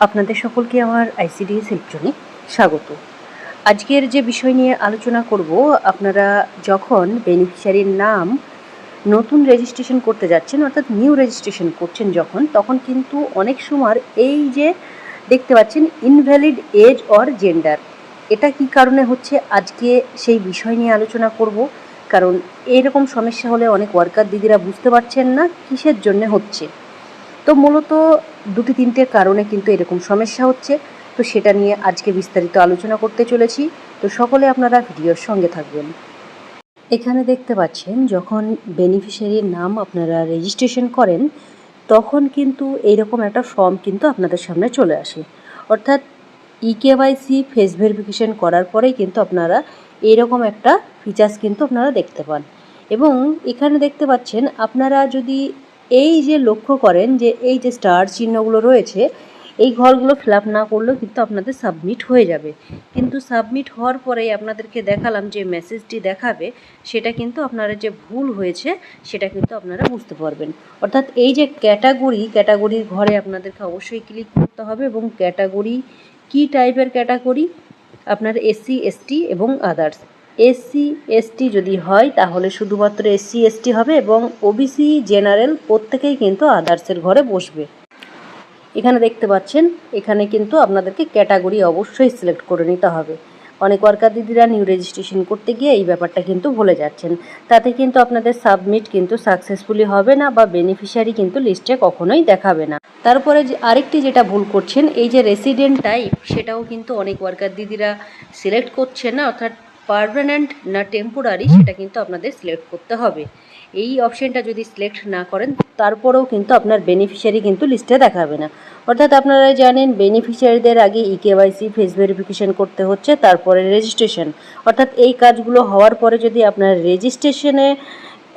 আপনাদের সকলকে আমার আইসিডিএস হেল্পজনে স্বাগত। আজকের যে বিষয় নিয়ে আলোচনা করব, আপনারা যখন বেনিফিশিয়ারির নাম নতুন রেজিস্ট্রেশন করতে যাচ্ছেন, অর্থাৎ নিউ রেজিস্ট্রেশন করছেন যখন, তখন কিন্তু অনেক সময় এই যে দেখতে পাচ্ছেন ইনভ্যালিড এজ অর জেন্ডার এটা কি কারণে হচ্ছে? আজকে সেই বিষয় নিয়ে আলোচনা করব, কারণ এরকম সমস্যা হলে অনেক ওয়ার্কার দিদিরা বুঝতে পারছেন না কিসের জন্য হচ্ছে। তো মূলত দুটি তিনটে কারণে কিন্তু এরকম সমস্যা হচ্ছে। তো সেটা নিয়ে আজকে বিস্তারিত আলোচনা করতে চলেছি। তো সকলে আপনারা ভিডিওর সঙ্গে থাকবেন। এখানে দেখতে পাচ্ছেন, যখন বেনিফিশিয়ারির নাম আপনারা রেজিস্ট্রেশন করেন, তখন কিন্তু এইরকম একটা ফর্ম কিন্তু আপনাদের সামনে চলে আসে। অর্থাৎ E ইকেওয়াইসি ফেস ভেরিফিকেশন করার পরেই কিন্তু আপনারা এইরকম একটা ফিচার্স কিন্তু আপনারা দেখতে পান। এবং এখানে দেখতে পাচ্ছেন, আপনারা যদি এই যে লক্ষ্য করেন যে এই যে স্টার চিহ্নগুলো রয়েছে, এই ঘরগুলো ফিল না করলেও কিন্তু আপনাদের সাবমিট হয়ে যাবে। কিন্তু সাবমিট হওয়ার পরেই আপনাদেরকে দেখালাম যে মেসেজটি দেখাবে, সেটা কিন্তু আপনারা যে ভুল হয়েছে, সেটা কিন্তু আপনারা বুঝতে পারবেন। অর্থাৎ এই যে ক্যাটাগরি ক্যাটাগরির ঘরে আপনাদেরকে অবশ্যই ক্লিক করতে হবে এবং ক্যাটাগরি কী টাইপের ক্যাটাগরি আপনার এসসি এসটি এবং আদার্স এসসি এসটি যদি হয়, তাহলে শুধুমাত্র এসসি এসটি হবে এবং ওবিসি জেনারেল প্রত্যেকেই কিন্তু আদার্সের ঘরে বসবে। এখানে দেখতে পাচ্ছেন, এখানে কিন্তু আপনাদেরকে ক্যাটাগরি অবশ্যই সিলেক্ট করে নিতে হবে। অনেক ওয়ার্কার দিদিরা নিউ রেজিস্ট্রেশন করতে গিয়ে এই ব্যাপারটা কিন্তু ভুলে যাচ্ছেন। তাতে কিন্তু আপনাদের সাবমিট কিন্তু সাকসেসফুলি হবে না বা বেনিফিশিয়ারি কিন্তু লিস্টে কখনোই দেখাবে না। তারপরে আরেকটি যেটা ভুল করছেন, এই যে রেসিডেন্ট টাইপ সেটাও কিন্তু অনেক ওয়ার্কার দিদিরা সিলেক্ট করছেন না, অর্থাৎ পারমানেন্ট না টেম্পোরারি সেটা কিন্তু আপনাদের সিলেক্ট করতে হবে। এই অপশানটা যদি সিলেক্ট না করেন তারপরেও কিন্তু আপনার বেনিফিশিয়ারি কিন্তু লিস্টে দেখাবে না। অর্থাৎ আপনারা জানেন বেনিফিশিয়ারিদের আগে ইকেওয়াইসি ফেস ভেরিফিকেশন করতে হচ্ছে তারপরে রেজিস্ট্রেশন অর্থাৎ এই কাজগুলো হওয়ার পরে যদি আপনার রেজিস্ট্রেশনে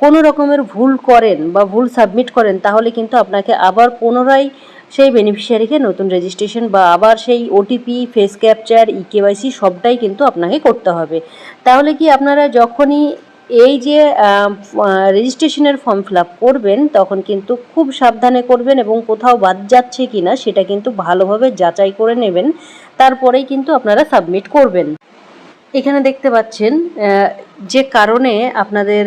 কোনো রকমের ভুল করেন বা ভুল সাবমিট করেন তাহলে কিন্তু আপনাকে আবার পুনরায় সেই বেনিফিশিয়ারিকে নতুন রেজিস্ট্রেশন বা আবার সেই ওটিপি ফেস ক্যাপচার ইকেওয়াইসি সবটাই কিন্তু আপনাকে করতে হবে। তাহলে কি আপনারা যখনই এই যে রেজিস্ট্রেশনের ফর্ম ফিল করবেন, তখন কিন্তু খুব সাবধানে করবেন এবং কোথাও বাদ যাচ্ছে কি না সেটা কিন্তু ভালোভাবে যাচাই করে নেবেন। তারপরেই কিন্তু আপনারা সাবমিট করবেন। এখানে দেখতে পাচ্ছেন যে কারণে আপনাদের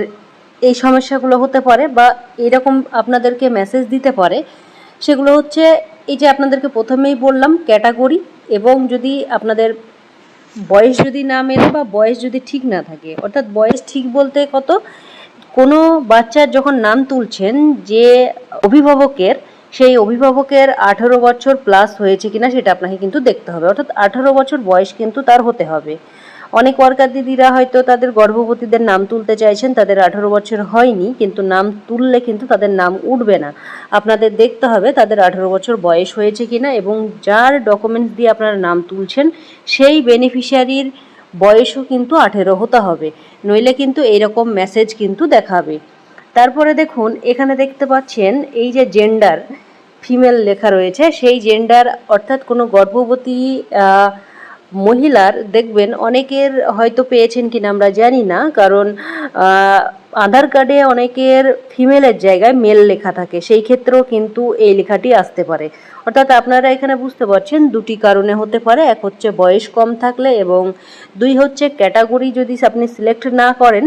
এই সমস্যাগুলো হতে পারে বা এরকম আপনাদেরকে মেসেজ দিতে পারে সেগুলো হচ্ছে এই যে আপনাদেরকে প্রথমেই বললাম, ক্যাটাগরি এবং যদি আপনাদের বয়স যদি না মেলে বা বয়স যদি ঠিক না থাকে, অর্থাৎ বয়স ঠিক বলতে কত? কোনো বাচ্চার যখন নাম তুলছেন যে অভিভাবকের, সেই অভিভাবকের আঠারো বছর প্লাস হয়েছে কিনা সেটা আপনাকে কিন্তু দেখতে হবে। অর্থাৎ আঠারো বছর বয়স কিন্তু তার হতে হবে। অনেক ওয়ার্কার দিদিরা হয়তো তাদের গর্ভবতীদের নাম তুলতে চাইছেন, তাদের আঠারো বছর হয়নি, কিন্তু নাম তুললে কিন্তু তাদের নাম উঠবে না। আপনাদের দেখতে হবে তাদের আঠারো বছর বয়স হয়েছে কিনা এবং যার ডকুমেন্টস দিয়ে আপনারা নাম তুলছেন, সেই বেনিফিশিয়ারির বয়সও কিন্তু আঠেরো হতে হবে। নইলে কিন্তু এইরকম মেসেজ কিন্তু দেখাবে। তারপরে দেখুন, এখানে দেখতে পাচ্ছেন এই যে জেন্ডার ফিমেল লেখা রয়েছে, সেই জেন্ডার অর্থাৎ কোনো গর্ভবতী মহিলার, দেখবেন অনেকের হয়তো পেয়েছেন কিনা আমরা জানি না, কারণ আধার কার্ডে অনেকের ফিমেলের জায়গায় মেল লেখা থাকে, সেই ক্ষেত্রেও কিন্তু এই লেখাটি আসতে পারে। অর্থাৎ আপনারা এখানে বুঝতে পারছেন, দুটি কারণে হতে পারে, এক হচ্ছে বয়স কম থাকলে এবং দুই হচ্ছে ক্যাটাগরি যদি আপনি সিলেক্ট না করেন,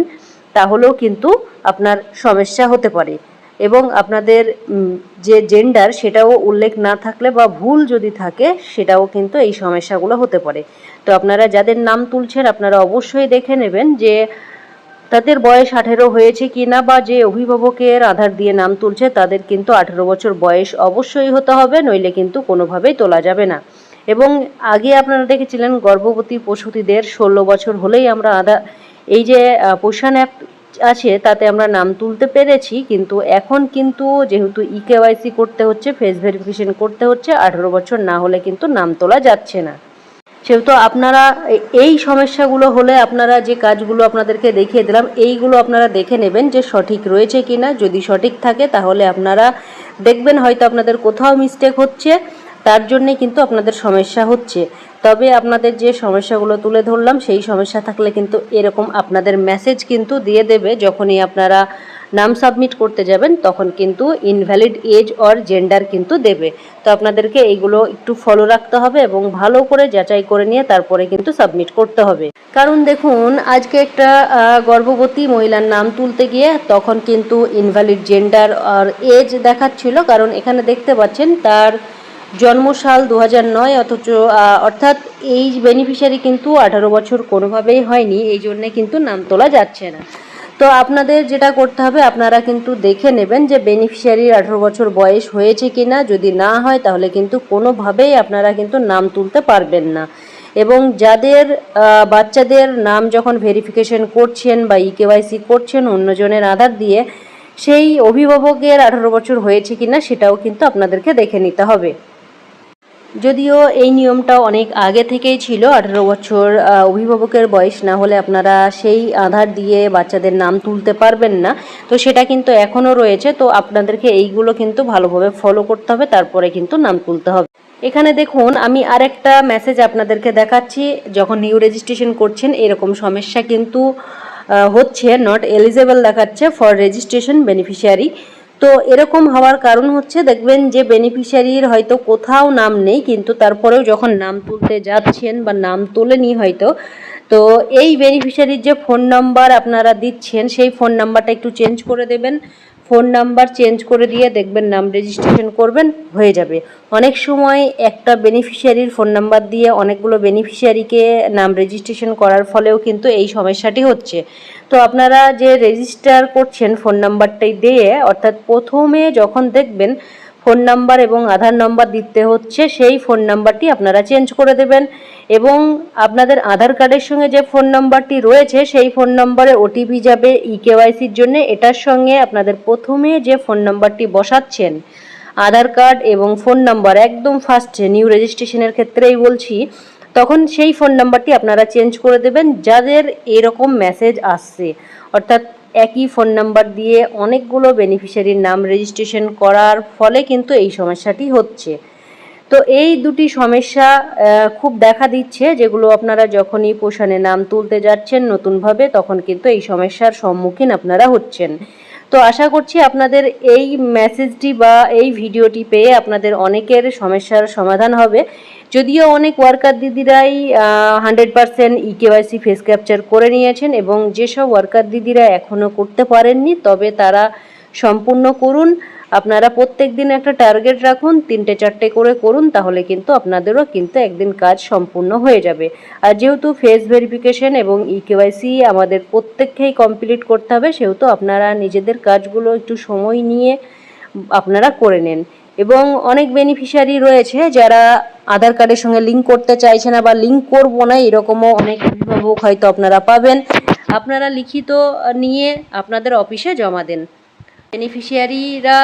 তাহলেও কিন্তু আপনার সমস্যা হতে পারে। এবং আপনাদের যে জেন্ডার সেটাও উল্লেখ না থাকলে বা ভুল যদি থাকে, সেটাও কিন্তু এই সমস্যাগুলো হতে পারে। তো আপনারা যাদের নাম তুলছেন, আপনারা অবশ্যই দেখে নেবেন যে তাদের বয়স আঠেরো হয়েছে কি না বা যে অভিভাবকের আধার দিয়ে নাম তুলছে, তাদের কিন্তু আঠেরো বছর বয়স অবশ্যই হতে হবে, নইলে কিন্তু কোনোভাবেই তোলা যাবে না। এবং আগে আপনারা দেখেছিলেন, গর্ভবতী প্রসূতিদের ষোলো বছর হলেই আমরা আধা, এই যে পোষণ অ্যাপ আছে, তাতে আমরা নাম তুলতে পেরেছি, কিন্তু এখন কিন্তু যেহেতু ই কেওয়াইসি করতে হচ্ছে ফেস ভেরিফিকেশন করতে হচ্ছে, আঠেরো বছর না হলে কিন্তু নাম তোলা যাচ্ছে না। সেহেতু আপনারা এই সমস্যাগুলো হলে আপনারা যে কাজগুলো আপনাদেরকে দেখিয়ে দিলাম, এইগুলো আপনারা দেখে নেবেন যে সঠিক রয়েছে কিনা। যদি সঠিক থাকে, তাহলে আপনারা দেখবেন হয়তো আপনাদের কোথাও মিস্টেক হচ্ছে। তার জন্যে কিন্তু আপনাদের সমস্যা হচ্ছে। তবে আপনাদের যে সমস্যাগুলো তুলে ধরলাম, সেই সমস্যা থাকলে কিন্তু এরকম আপনাদের মেসেজ কিন্তু দিয়ে দেবে। যখনই আপনারা নাম সাবমিট করতে যাবেন, তখন কিন্তু ইনভ্যালিড এজ অর জেন্ডার কিন্তু দেবে। তো আপনাদেরকে এইগুলো একটু ফলো রাখতে হবে এবং ভালো করে যাচাই করে নিয়ে তারপরে কিন্তু সাবমিট করতে হবে। কারণ দেখুন, আজকে একটা গর্ভবতী মহিলার নাম তুলতে গিয়ে তখন কিন্তু ইনভ্যালিড জেন্ডার আর এজ দেখাচ্ছিল। কারণ এখানে দেখতে পাচ্ছেন, তার জন্মসাল দু নয় অথচ অর্থাৎ এই বেনিফিশিয়ারি কিন্তু আঠারো বছর কোনোভাবেই হয়নি, এই জন্যে কিন্তু নাম তোলা যাচ্ছে না। তো আপনাদের যেটা করতে হবে, আপনারা কিন্তু দেখে নেবেন যে বেনিফিশিয়ারির আঠারো বছর বয়স হয়েছে কি না যদি না হয়, তাহলে কিন্তু কোনোভাবেই আপনারা কিন্তু নাম তুলতে পারবেন না। এবং যাদের বাচ্চাদের নাম যখন ভেরিফিকেশন করছেন বা ই কেওয়াইসি করছেন অন্যজনের আধার দিয়ে, সেই অভিভাবকের আঠারো বছর হয়েছে কি না সেটাও কিন্তু আপনাদেরকে দেখে নিতে হবে। যদিও এই নিয়মটা অনেক আগে থেকেই ছিল, আঠারো বছর অভিভাবকের বয়স, না হলে আপনারা সেই আধার দিয়ে বাচ্চাদের নাম তুলতে পারবেন না। তো সেটা কিন্তু এখনও রয়েছে, তো আপনাদেরকে এইগুলো কিন্তু ভালোভাবে ফলো করতে হবে, তারপরে কিন্তু নাম তুলতে হবে। এখানে দেখুন, আমি আরেকটা মেসেজ আপনাদেরকে দেখাচ্ছি, যখন নিউ রেজিস্ট্রেশন করছেন, এরকম সমস্যা কিন্তু হচ্ছে নট এলিজেবল দেখাচ্ছে ফর রেজিস্ট্রেশন বেনিফিশিয়ারি তো এরকম হওয়ার কারণ হচ্ছে দেখবেন যে বেনিফিশিয়ারির হয়তো কোথাও নাম নেই, কিন্তু তারপরেও যখন নাম তুলতে যাচ্ছেন বা নাম তোলেনি হয়তো, তো এই বেনিফিশিয়ারির যে ফোন নাম্বার আপনারা দিচ্ছেন, সেই ফোন নাম্বারটা একটু চেঞ্জ করে দেবেন। ফোন নাম্বার চেঞ্জ করে দিয়ে দেখবেন নাম রেজিস্ট্রেশন করবেন, হয়ে যাবে। অনেক সময় একটা বেনিফিশিয়ারির ফোন নাম্বার দিয়ে অনেকগুলো বেনিফিশিয়ারিকে নাম রেজিস্ট্রেশন করার ফলেও কিন্তু এই সমস্যাটি হচ্ছে। তো আপনারা যে রেজিস্টার করছেন ফোন নাম্বারটাই দিয়ে, অর্থাৎ প্রথমে যখন দেখবেন ফোন নাম্বার এবং আধার নাম্বার দিতে হচ্ছে, সেই ফোন নাম্বারটি আপনারা চেঞ্জ করে দেবেন। এবং আপনাদের আধার কার্ডের সঙ্গে যে ফোন নাম্বারটি রয়েছে, সেই ফোন নম্বরে ওটিপি যাবে ই কেওয়াইসির জন্য। এটার সঙ্গে আপনাদের প্রথমে যে ফোন নাম্বারটি বসাচ্ছেন, আধার কার্ড এবং ফোন নাম্বার একদম ফার্স্টে নিউ রেজিস্ট্রেশনের ক্ষেত্রেই বলছি, তখন সেই ফোন নাম্বারটি আপনারা চেঞ্জ করে দেবেন। যাদের এরকম মেসেজ আসছে, অর্থাৎ একই ফোন নাম্বার দিয়ে অনেকগুলো বেনিফিশিয়ারির নাম রেজিস্ট্রেশন করার ফলে কিন্তু এই সমস্যাটি হচ্ছে। তো এই দুটি সমস্যা খুব দেখা দিচ্ছে, যেগুলো আপনারা যখনই পোষণে নাম তুলতে যাচ্ছেন নতুনভাবে, তখন কিন্তু এই সমস্যার সম্মুখীন আপনারা হচ্ছেন। তো আশা করছি আপনাদের এই মেসেজটি বা এই ভিডিওটি পেয়ে আপনাদের অনেকের সমস্যার সমাধান হবে। যদিও অনেক worker দিদিরাই hundred percent e KYC face capture করে নিয়েছেন এবং যেসব ওয়ার্কার দিদিরা এখনও করতে পারেননি, তবে তারা সম্পূর্ণ করুন। আপনারা প্রত্যেক দিন একটা টার্গেট রাখুন, তিনটে চারটে করে করুন, তাহলে কিন্তু আপনাদেরও কিন্তু একদিন কাজ সম্পূর্ণ হয়ে যাবে। আর যেহেতু ফেস ভেরিফিকেশন এবং ই কেওয়াইসি আমাদের প্রত্যেককেই কমপ্লিট করতে হবে, সেহেতু আপনারা নিজেদের কাজগুলো একটু সময় নিয়ে আপনারা করে নেন। এবং অনেক বেনিফিশিয়ারি রয়েছে যারা আধার কার্ডের সঙ্গে লিঙ্ক করতে চাইছে না বা লিঙ্ক করব না, এরকমও অনেক অভিভাবক হয়তো আপনারা পাবেন। আপনারা লিখিত নিয়ে আপনাদের অফিসে জমা দেন। বেনিফিশিয়ারিরা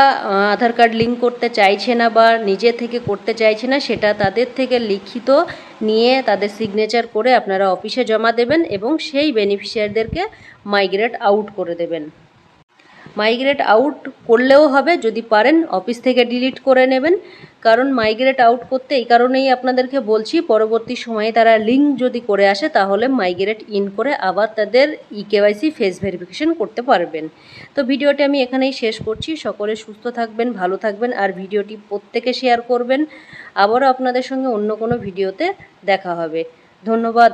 আধার কার্ড লিঙ্ক করতে চাইছে না বা নিজে থেকে করতে চাইছে না, সেটা তাদের থেকে লিখিত নিয়ে তাদের সিগনেচার করে আপনারা অফিসে জমা দেবেন এবং সেই বেনিফিশিয়ারিদেরকে মাইগ্রেট আউট করে দেবেন। মাইগ্রেট আউট করলেও হবে, যদি পারেন অফিস থেকে ডিলিট করে নেবেন। কারণ মাইগ্রেট আউট করতে এই কারণেই আপনাদেরকে বলছি, পরবর্তী সময়ে তারা লিঙ্ক যদি করে আসে, তাহলে মাইগ্রেট ইন করে আবার তাদের ই কেওয়াইসি ফেস ভেরিফিকেশন করতে পারবেন। তো ভিডিওটি আমি এখানেই শেষ করছি। সকলে সুস্থ থাকবেন, ভালো থাকবেন, আর ভিডিওটি প্রত্যেকে শেয়ার করবেন। আবারও আপনাদের সঙ্গে অন্য কোনো ভিডিওতে দেখা হবে। ধন্যবাদ।